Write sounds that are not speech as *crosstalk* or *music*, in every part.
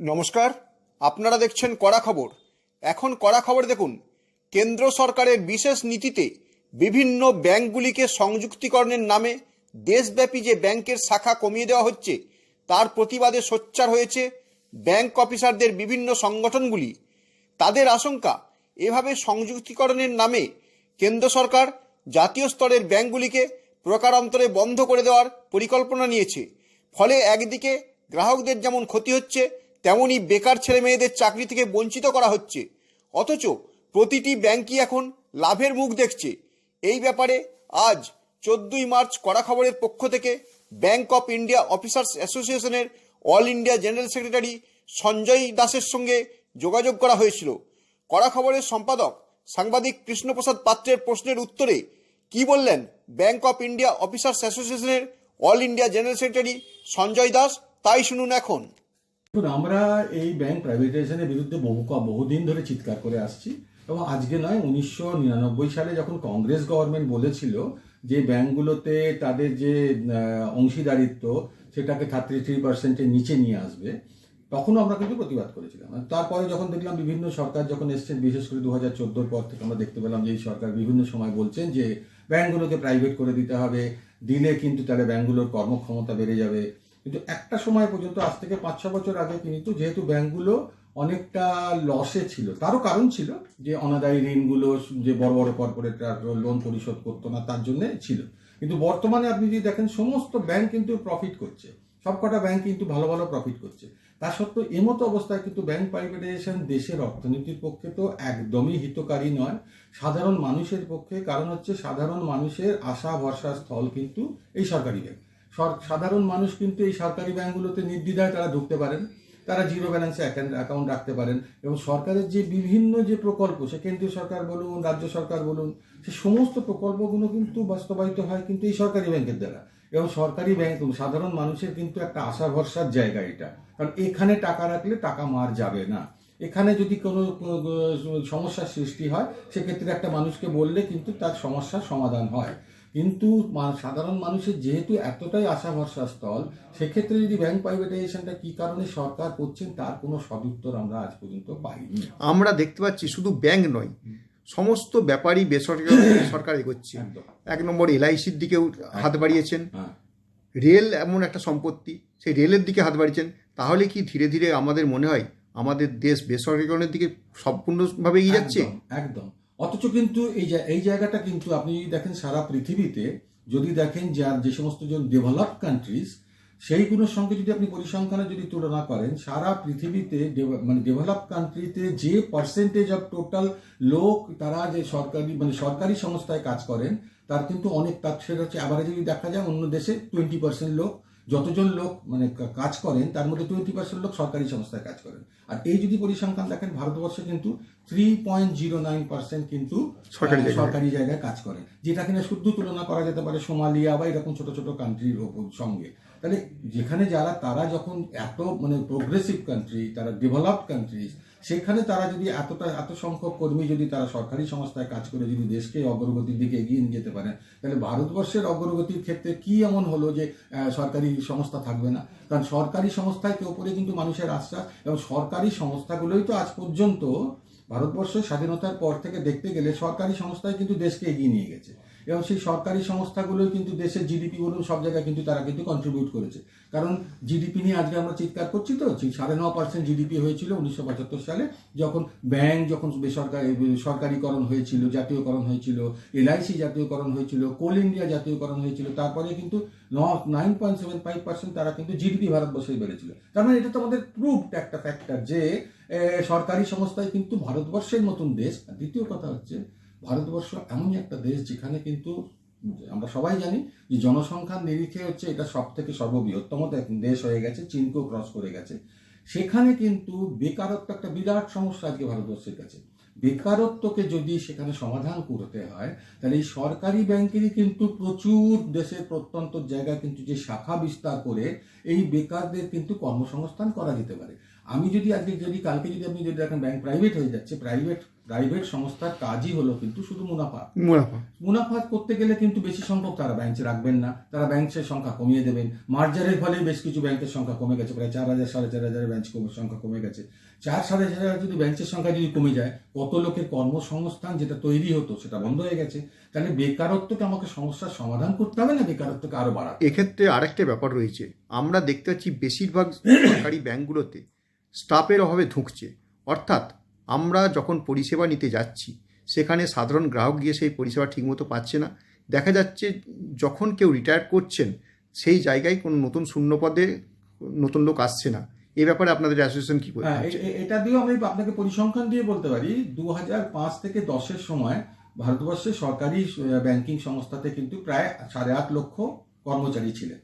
নমস্কার, আপনারা দেখছেন কড়া খবর। এখন কড়া খবর দেখুন, কেন্দ্র সরকারের বিশেষ নীতিতে বিভিন্ন ব্যাংকগুলিকে সংযুক্তিকরণের নামে দেশব্যাপী যে ব্যাংকের শাখা কমিয়ে দেওয়া হচ্ছে, তার প্রতিবাদে সোচ্চার হয়েছে ব্যাংক অফিসারদের বিভিন্ন সংগঠনগুলি। তাদের আশঙ্কা, এভাবে সংযুক্তিকরণের নামে কেন্দ্র সরকার জাতীয় স্তরের ব্যাংকগুলিকে প্রকারান্তরে বন্ধ করে দেওয়ার পরিকল্পনা নিয়েছে। ফলে একদিকে গ্রাহকদের যেমন ক্ষতি হচ্ছে তেমনি বেকার ছেলে মেয়েদের চাকরি থেকে বঞ্চিত করা হচ্ছে। অথচ প্রতিটি ব্যাংকই এখন লাভের মুখ দেখছে। এই ব্যাপারে আজ চোদ্দই মার্চ কড়া খবরের পক্ষ থেকে ব্যাংক অফ ইন্ডিয়া অফিসার্স অ্যাসোসিয়েশনের all India general secretary Sanjay দাসের সঙ্গে যোগাযোগ করা হয়েছিল। কড়া খবরের সম্পাদক সাংবাদিক কৃষ্ণপ্রসাদ পাত্রের প্রশ্নের উত্তরে কি বললেন ব্যাংক অফ ইন্ডিয়া অফিসার্স অ্যাসোসিয়েশনের all India general secretary Sanjay Das? তাই শুনুন এখন। আমরা এই ব্যাংক প্রাইভেটাইজেশনের বিরুদ্ধে বহু বহুদিন ধরে চিৎকার করে আসছি এবং আজকে নয়, উনিশশো নিরানব্বই সালে যখন কংগ্রেস গভর্নমেন্ট বলেছিল যে ব্যাংকগুলোতে তাদের যে অংশীদারিত্ব সেটাকে থার্টি থ্রি পার্সেন্টের নিচে নিয়ে আসবে, তখনও আমরা কিন্তু প্রতিবাদ করেছিলাম। তারপরে যখন দেখলাম বিভিন্ন সরকার যখন এসছেন, বিশেষ করে দু হাজার চোদ্দোর পর থেকে আমরা দেখতে পেলাম যে এই সরকার বিভিন্ন সময় বলছেন যে ব্যাংকগুলোকে প্রাইভেট করে দিতে হবে, দিলে কিন্তু তাহলে ব্যাংকগুলোর কর্মক্ষমতা বেড়ে যাবে। কিন্তু একটা সময় পর্যন্ত, আজ থেকে পাঁচ, ছ বছর আগে কিন্তু যেহেতু ব্যাংকগুলো অনেকটা লসে ছিল, তারও কারণ ছিল যে অনাদায়ী ঋণগুলো যে বড় বড় কর্পোরেটরা লোন পরিশোধ করতো না, তার জন্য ছিল। কিন্তু বর্তমানে আপনি যদি দেখেন, সমস্ত ব্যাংক কিন্তু প্রফিট করছে। সবকটা ব্যাংক কিন্তু ভালো ভালো প্রফিট করছে। তা সত্ত্বেও এমতো অবস্থায় কিন্তু ব্যাংক প্রাইভেটাইজেশন দেশের অর্থনীতির পক্ষে তো একদমই হিতকারী নয়, সাধারণ মানুষের পক্ষে। কারণ হচ্ছে, সাধারণ মানুষের আশা, ভরসা, স্থল কিন্তু এই সরকারি ব্যাংক সাধারণ মানুষ কিন্তু এই সরকারি ব্যাংকগুলোতে নির্দ্বিধায় তারা ঢুকতে পারেন। তারা জিরো ব্যালেন্সে অ্যাকাউন্ট রাখতে পারেন এবং সরকারের যে বিভিন্ন যে প্রকল্প, সে কেন্দ্রীয় সরকার বলুন, রাজ্য সরকার বলুন, সে সমস্ত প্রকল্পগুলো কিন্তু বাস্তবায়িত হয় কিন্তু এই সরকারি ব্যাংকের দ্বারা। এবং সরকারি ব্যাংক সাধারণ মানুষের কিন্তু একটা আশা ভরসার জায়গা এটা। কারণ এখানে টাকা রাখলে টাকা মার যাবে না। এখানে যদি কোনো সমস্যার সৃষ্টি হয়, সেক্ষেত্রে একটা মানুষকে বললে কিন্তু তার সমস্যার সমাধান হয়। কিন্তু সাধারণ মানুষের যেহেতু এতটাই আশা ভরসা স্থল সেক্ষেত্রে যদি ব্যাংক প্রাইভেটাইজেশনটা কি কারণে সরকার করছেন তার কোনো সদুত্তর আমরা আজ পর্যন্ত পাইনি। আমরা দেখতে পাচ্ছি শুধু ব্যাংক নয় সমস্ত ব্যাপারই বেসরকারি *coughs* সরকার এগোচ্ছে। এক নম্বর এলআইসির দিকেও হাত বাড়িয়েছেন। হ্যাঁ। রেল এমন একটা সম্পত্তি সেই রেলের দিকে হাত বাড়িয়েছেন। তাহলে কি ধীরে ধীরে আমাদের মনে হয় আমাদের দেশ বেসরকারীকরণের দিকে সম্পূর্ণভাবে এগিয়ে যাচ্ছে? একদম। অথচ কিন্তু এই এই জায়গাটা কিন্তু আপনি যদি দেখেন সারা পৃথিবীতে যদি দেখেন যার যে সমস্ত ডেভেলপ কান্ট্রিজ সেইগুলোর সঙ্গে যদি আপনি পরিসংখ্যানে যদি তুলনা করেন, সারা পৃথিবীতে মানে ডেভেলপ কান্ট্রিতে যে পার্সেন্টেজ অফ টোটাল লোক তারা যে সরকারি মানে সরকারি সংস্থায় কাজ করেন, তার কিন্তু অনেক তার সেটা হচ্ছে। আবার যদি দেখা যায় অন্য দেশে টোয়েন্টি পার্সেন্ট লোক যতজন লোক মানে কাজ করেন তার মধ্যে টোয়েন্টি পার্সেন্ট লোক সরকারি সংস্থায় কাজ করেন। আর এই যদি পরিসংখ্যান দেখেন ভারতবর্ষে কিন্তু three point zero nine percent কিন্তু সরকারি জায়গায়। কাজ করেন যেটা কিনা শুদ্ধ তুলনা করা যেতে পারে সোমালিয়া বা এরকম ছোট ছোট কান্ট্রির সঙ্গে। তাহলে যেখানে যারা তারা যখন এত মানে প্রোগ্রেসিভ কান্ট্রি তারা ডেভেলপড কান্ট্রিজ সেখানে তারা যদি এতটা, এত সংখ্যক কর্মী যদি তারা সরকারি সংস্থায় কাজ করে যদি দেশকে অগ্রগতির দিকে এগিয়ে নিয়ে যেতে পারেন তাহলে ভারতবর্ষের অগ্রগতির ক্ষেত্রে কি এমন হলো যে সরকারি সংস্থা থাকবে না? কারণ সরকারি সংস্থায় ওপরে কিন্তু মানুষের আশ্বাস এবং সরকারি সংস্থাগুলোই তো আজ পর্যন্ত ভারতবর্ষের স্বাধীনতার পর থেকে দেখতে গেলে সরকারি সংস্থায় কিন্তু দেশকে এগিয়ে নিয়ে গেছে। এবং সেই সরকারি সংস্থাগুলোই কিন্তু দেশের জিডিপি বলুন সব জায়গায় কিন্তু তারা কিন্তু কন্ট্রিবিউট করেছে। কারণ জিডিপি নিয়ে আজকে আমরা চিৎকার করছি তো সাড়ে ন পার্সেন্ট জিডিপি হয়েছিল উনিশশো পঁচাত্তর সালে, যখন ব্যাংক যখন বেসরকারি সরকারিকরণ হয়েছিল, জাতীয়করণ হয়েছিল এলআইসি জাতীয়করণ হয়েছিল কোল ইন্ডিয়া জাতীয়করণ হয়েছিল, তারপরে কিন্তু nine point seven five percent তারা কিন্তু জিডিপি ভারতবর্ষে বেড়েছিল। তার মানে এটা তো আমাদের প্রুভড একটা ফ্যাক্টর যে সরকারি সংস্থায় কিন্তু ভারতবর্ষের মতন দেশ দ্বিতীয় কথা হচ্ছে ভারতবর্ষ এমনই একটা দেশ যেখানে কিন্তু আমরা সবাই জানি যে জনসংখ্যার নিরিখে হচ্ছে এটা সব থেকে সর্ববৃহত্তম দেশ হয়ে গেছে, চীনকেও ক্রস করে গেছে। সেখানে কিন্তু বেকারত্ব একটা বিরাট সমস্যা আজকে ভারতবর্ষের কাছে। বেকারত্বকে যদি সেখানে সমাধান করতে হয়, তাহলে এই সরকারি ব্যাংকেরই কিন্তু প্রচুর দেশের প্রত্যন্ত জায়গায় কিন্তু যে শাখা বিস্তার করে এই বেকারদের কিন্তু কর্মসংস্থান করা যেতে পারে। আমি যদি আজকে যদি, কালকে যদি আপনি যদি দেখেন, ব্যাংক প্রাইভেট হয়ে যাচ্ছে প্রাইভেট প্রাইভেট সংস্থার কাজই হলো কিন্তু শুধু মুনাফা। মুনাফা। মুনাফা করতে গেলে কিন্তু বেশি সংখ্যক তারা ব্যাংকে রাখবেন না। তারা ব্যাংকের সংখ্যা কমিয়ে দেবেন। মার্জারের ফলে বেশ কিছু ব্যাংকের সংখ্যা কমে গেছে। প্রায় চার হাজার সাড়ে চার হাজার ব্যাংক সংখ্যা কমে গেছে। চার সাড়ে চার হাজার যদি ব্যাংকের সংখ্যা যদি কমে যায় কত লোকের কর্মসংস্থান যেটা তৈরি হতো সেটা বন্ধ হয়ে গেছে। তাহলে বেকারত্বকে আমাকে সমস্যার সমাধান করতে হবে না বেকারত্বকে আরও বাড়া এক্ষেত্রে আরেকটা ব্যাপার রয়েছে। আমরা দেখতে পাচ্ছি বেশিরভাগ সরকারি ব্যাংকগুলোতে স্টাফের অভাবে ধুঁকছে। অর্থাৎ আমরা যখন পরিষেবা নিতে যাচ্ছি, সেখানে সাধারণ গ্রাহক গিয়ে সেই পরিষেবা ঠিকমতো পাচ্ছে না। দেখা যাচ্ছে যখন কেউ রিটায়ার করছেন, সেই জায়গায় কোনো নতুন শূন্য পদে নতুন লোক আসছে না। এ ব্যাপারে আপনাদের অ্যাসোসিয়েশন কি হ্যাঁ এটা দিয়েও আমি আপনাকে পরিসংখ্যান দিয়ে বলতে পারি দু থেকে দশের সময় ভারতবর্ষে সরকারি ব্যাংকিং সংস্থাতে কিন্তু প্রায় সাড়ে আট লক্ষ কর্মচারী ছিলেন।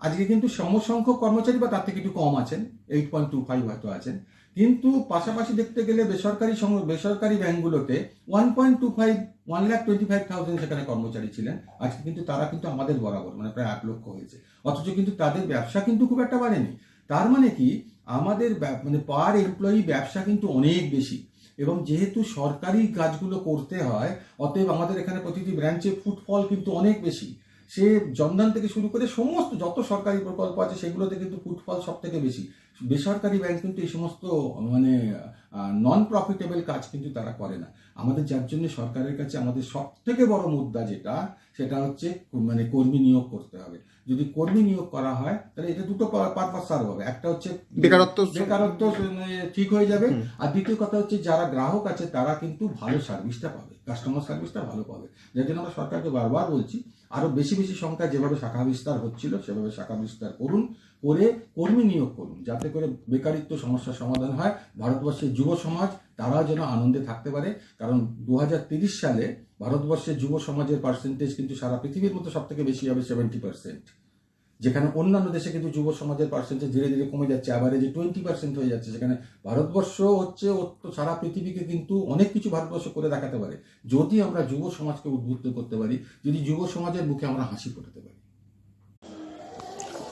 আজকে কিন্তু সমসংখ্যক কর্মচারী বা তার থেকে একটু কম আছেন এইট পয়েন্ট টু ফাইভ হয়তো আছেন। কিন্তু পাশাপাশি দেখতে গেলে বেসরকারি বেসরকারি ব্যাংকগুলোতে one point two five one lakh twenty five thousand সেখানে কর্মচারী ছিলেন। আজকে কিন্তু তারা কিন্তু আমাদের বরাবর মানে প্রায় আট লক্ষ হয়েছে। অথচ কিন্তু তাদের ব্যবসা কিন্তু খুব একটা বাড়েনি। তার মানে কি? আমাদের মানে পার এমপ্লয়ি ব্যবসা কিন্তু অনেক বেশি। এবং যেহেতু সরকারি কাজগুলো করতে হয়, অতএব আমাদের এখানে প্রতিটি ব্রাঞ্চে ফুটফল কিন্তু অনেক বেশি। সে জনধান থেকে শুরু করে সমস্ত যত সরকারি প্রকল্প আছে সেগুলোতে কিন্তু ফুটফল সব থেকে বেশি। বেসরকারি ব্যাংক কিন্তু এই সমস্ত মানে নন প্রফিটেবল কাজ কিন্তু তারা করে না। আমাদের যার জন্য সরকারের কাছে আমাদের সব থেকে বড় মুদ্রা যেটা সেটা হচ্ছে মানে কর্মী নিয়োগ করতে হবে। যদি কর্মী নিয়োগ করা হয় তাহলে এটা দুটো পারপাস সার্ভ হবে। একটা হচ্ছে বেকারত্ব বেকারত্ব মানে ঠিক হয়ে যাবে। আর দ্বিতীয় কথা হচ্ছে যারা গ্রাহক আছে তারা কিন্তু ভালো সার্ভিসটা পাবে। কাস্টমার সার্ভিসটা ভালো পাবে। যার জন্য আমরা সরকারকে বারবার বলছি আরও বেশি বেশি সংখ্যায় যেভাবে শাখা বিস্তার হচ্ছিল সেভাবে শাখা বিস্তার করুন করে কর্মী নিয়োগ করুন যাতে করে বেকারিত্ব সমস্যার সমাধান হয়, ভারতবর্ষের যুব সমাজ, তারাও যেন আনন্দে থাকতে পারে। কারণ দু সালে ভারতবর্ষের যুব সমাজের পার্সেন্টেজ কিন্তু সারা পৃথিবীর মধ্যে সব থেকে বেশি হবে সেভেন্টি পার্সেন্ট যেখানে অন্যান্য দেশে কিন্তু যুব সমাজের পার্সেন্টেজ ধীরে ধীরে কমে যাচ্ছে আবার যে টোয়েন্টি পার্সেন্ট হয়ে যাচ্ছে। সেখানে ভারতবর্ষ হচ্ছে সারা পৃথিবীকে কিন্তু অনেক কিছু ভারতবর্ষ করে দেখাতে পারে। যদি আমরা যুব সমাজকে উদ্বুদ্ধ করতে পারি, যদি যুব সমাজের মুখে আমরা হাসি ফোটাতে পারি।